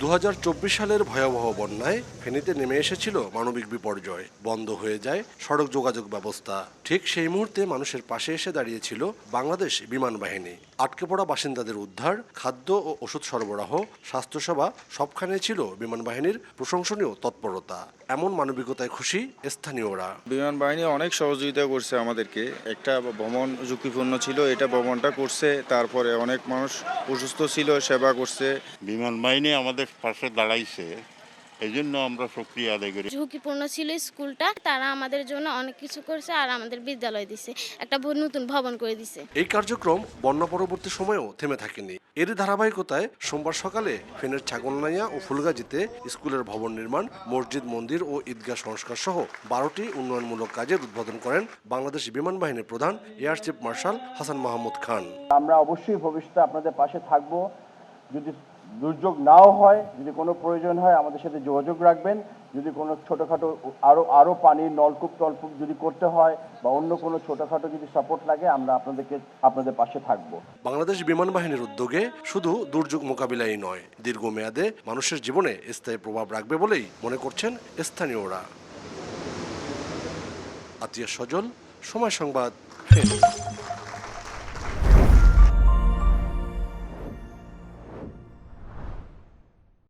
দুহাজার চব্বিশ সালের ভয়াবহ বন্যায় ফেনীতে নেমে এসেছিল মানবিক বিপর্যয়। বন্ধ হয়ে যায় সড়ক যোগাযোগ ব্যবস্থা। ঠিক সেই মুহূর্তে মানুষের পাশে এসে দাঁড়িয়েছিল বাংলাদেশ বিমান বাহিনী। আটকে পড়া বাসিন্দাদের উদ্ধার খাদ্য ও ওষুধ সরবরাহ স্বাস্থ্যসেবা সবখানে ছিল বিমান বাহিনীর প্রশংসনীয় তৎপরতা। এমন মানবিকতায় খুশি স্থানীয়রা। বিমান বাহিনী অনেক সহযোগিতা করছে আমাদেরকে। একটা ভ্রমণ ঝুঁকিপূর্ণ ছিল এটা ভ্রমণটা করছে তারপরে অনেক মানুষ অসুস্থ ছিল সেবা করছে। বিমান বাহিনী আমাদের পাশে দাঁড়াইছে। এই জন্য আমরা সক্রিয় আদায় করি। ঝুঁকিপূর্ণ ছিল স্কুলটা তারা আমাদের জন্য অনেক কিছু করছে আর আমাদের বিদ্যালয় দিছে একটা নতুন ভবন করে দিছে। এই কার্যক্রম বন্যা পরবর্তী সময়েও থেমে থাকেনি। এর ধারাবাহিকতায় সোমবার সকালে ফেনের ছাগলনাইয়া ও ফুলগাজীতে স্কুলের ভবন নির্মাণ মসজিদ মন্দির ও ঈদগাহ সংস্কার সহ বারোটি উন্নয়নমূলক কাজের উদ্বোধন করেন বাংলাদেশ বিমান বাহিনীর প্রধান air chief marshal Hasan Mahmud Khan. আমরা অবশ্যই ভবিষ্যতে আপনাদের পাশে থাকব। যদি দুর্যোগ নাও হয়, যদি কোনো প্রয়োজন হয়, আমাদের সাথে যোগাযোগ রাখবেন। যদি কোনো ছোটোখাটো আরও আরও পানির নলকূপ, টলকূপ যদি করতে হয় বা অন্য কোনো ছোটোখাটো যদি সাপোর্ট লাগে, আমরা আপনাদেরকে, আপনাদের পাশে থাকব। বাংলাদেশ বিমান বাহিনীর উদ্যোগে শুধু দুর্যোগ মোকাবিলাই নয়, দীর্ঘমেয়াদে মানুষের জীবনে স্থায়ী প্রভাব রাখবে বলেই মনে করছেন স্থানীয়রা। আতিয়া সজল, সময় সংবাদ।